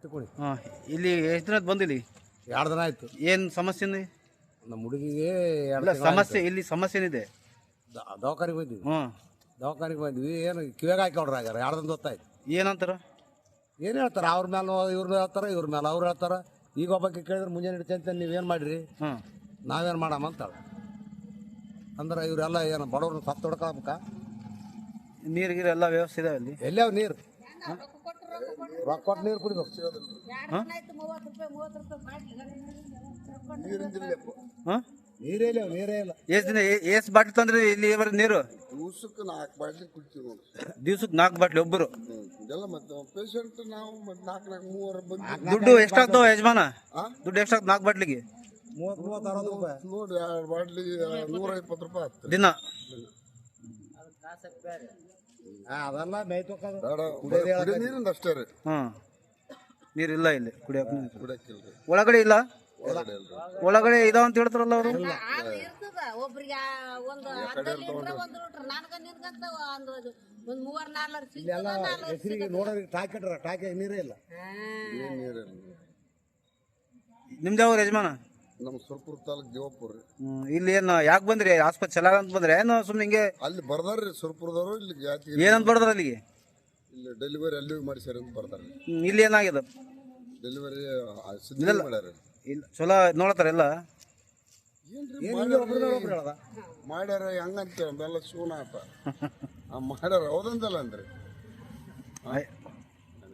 ಹತ್ತಿಕೊಳ್ಳಿ ಹಾಂ ಇಲ್ಲಿ ಎಷ್ಟು ದಿನ ಬಂದಿಲ್ಲಿ? ಎರಡು ದಿನ ಆಯ್ತು. ಏನು ಸಮಸ್ಯೆ ಇದೆ? ನಮ್ಮ ಹುಡುಗಿಗೆ ಇಲ್ಲ ಸಮಸ್ಯೆ ಇಲ್ಲಿ ಸಮಸ್ಯೆ ಏನಿದೆ? ದವಾಖಾನಿಗೆ ಬಂದಿದ್ವಿ ಹ್ಞೂ ದವಾಖಾನಿಗೆ ಬಂದ್ವಿ ಏನು ಕಿವಿಯಾಗ ಹಾಕೊಂಡ್ರ ಆಗ್ಯಾರ ಎರಡು ದಿನ ಗೊತ್ತಾಯ್ತು. ಏನಂತಾರ? ಏನು ಹೇಳ್ತಾರೆ? ಅವ್ರ ಮೇಲೆ ಇವ್ರ ಮೇಲೆ ಹೇಳ್ತಾರೆ ಇವ್ರ ಮೇಲೆ ಅವ್ರು ಹೇಳ್ತಾರೆ. ಈಗ ಒಬ್ಬಕ್ಕೆ ಕೇಳಿದ್ರೆ ಮುಂಜಾನೆ ಹಿಡ್ತಂತ ನೀವೇನು ಮಾಡಿರಿ? ಹಾಂ. ನಾವೇನು ಮಾಡಮ್ಮ ಅಂತಾಳೆ. ಅಂದ್ರೆ ಇವರೆಲ್ಲ ಏನು ಬಡವ್ರನ್ನ ಸತ್ತು ಹೊಡ್ಕೊಳಕ ನೀರು ಗೀರು ಎಲ್ಲ ವ್ಯವಸ್ಥೆ ಇದಾವೆ ಅಲ್ಲಿ? ಎಲ್ಲಾವ ನೀರು? ರೊಕ್ಕ ಕೊಟ್ಟು ನೀರು ಕುಡಿಬೇಕು ಹಾಂ ಹಾಂ ನೀರೇ ಇಲ್ಲ ನೀರೇ ಇಲ್ಲ ಎಷ್ಟು ದಿನ ಎಷ್ಟು ಬಾಟ್ಲಿ ತಂದ್ರಿ ಇಲ್ಲಿ ಬರೀ ನೀರು ದಿವ್ಸಕ್ಕೆ ನಾಲ್ಕು ಬಾಟ್ಲಿ ಕುಡಿತೀವಿ ನೋಡಿ ದಿವ್ಸಕ್ಕೆ ನಾಲ್ಕು ಬಾಟ್ಲಿ ಒಬ್ಬರು. ಇದೆಲ್ಲ ಮತ್ತೆ ಪೇಷಂಟ್ ನಾವು ಮತ್ತೆ ನಾಲ್ಕು ನಾಲ್ಕು ಮೂವರು ಬಂದು ದುಡ್ಡು ಎಷ್ಟಾಗ್ತಾವ ಯಜಮಾನ ದುಡ್ಡು ಎಷ್ಟಾಗ್ತದೆ ನಾಲ್ಕು ಬಾಟ್ಲಿಗೆ ಮೂವತ್ತು ಮೂವತ್ತು ಅರವತ್ತು ರೂಪಾಯಿ ನೋಡಿ ಎರಡು ಬಾಟ್ಲಿ ನೂರ ಇಪ್ಪತ್ತು ರೂಪಾಯಿ ದಿನ ಅದೆಲ್ಲ ನೀರಿಂದ ಅಷ್ಟೇ ರೀ. ಹಾಂ. ನೀರಿಲ್ಲ ಇಲ್ಲಿ ಕುಡಿಯೋಕೆ ನೀರು. ಕುಡಿಯಕ್ಕಿಲ್ಲ ಒಳಗಡೆ ಇಲ್ಲ? ಒಳಗಡೆ ಇದಾವ ಅಂತ ಹೇಳ್ತಾರಲ್ಲ ಅವರು? ಇರ್ತದ. ಒಬ್ರಿಗೆ ಒಂದು ಅರ್ಧ ಲೀಟ್ರ್ ಒಂದು ನನಗ ನಿನ್ಗಂತ ಒಂದು ಒಂದು ಮೂವರ್ ನಾಲ್ಕು ಇಲ್ಲೆಲ್ಲ ಹೆಸರಿಗೆ ನೋಡೋರಿಗೆ ಟಾಕಿಟ್ರ ಟಾಕಿ ನೀರೇ ಇಲ್ಲ. ನಿಮ್ದು ಯಾವ ಯಜಮಾನ? ನಮ್ಮ ಸುರ್ಪುರ ತಾಲೂಕ್ ಜೀವಪುರ ರೀ. ಇಲ್ಲಿ ಏನು ಯಾಕೆ ಬಂದ್ರಿ? ಆಸ್ಪತ್ರೆ ಚಲಾಗ ಅಂತ ಬಂದ್ರೆ ಏನು ಸುಮ್ಮನೆ ಹಿಂಗೆ ಅಲ್ಲಿ ಬರ್ದಾರ್ರಿ ಸುರ್ಪುರದವರು ಇಲ್ಲಿ ಜಾತಿ ಏನಂತ ಬಡದ್ರ ಅಲ್ಲಿಗೆ? ಇಲ್ಲಿ ಡೆಲಿವರಿ ಅಲ್ಲಿ ಮಾಡ್ಸ್ಯಾರ ಅಂತ ಬರ್ತಾರೆ ಹ್ಮ್, ಇಲ್ಲಿ ಏನಾಗಿದೆ ಡೆಲಿವರಿ ಸಿದ್ಧ ಮಾಡ್ಯಾರ ಇಲ್ಲ ಚಲೋ ನೋಡತ್ತಾರ ಎಲ್ಲ? ಮಾಡ್ಯಾರ ಹೆಂಗಂತ ಅಂದಲ್ಲ ಶೂನ ಆತ ಆ ಮಾಡ್ಯಾರ ಹೌದಂತಲ್ಲ ಅಂದ್ರಿ. ಆಯ್-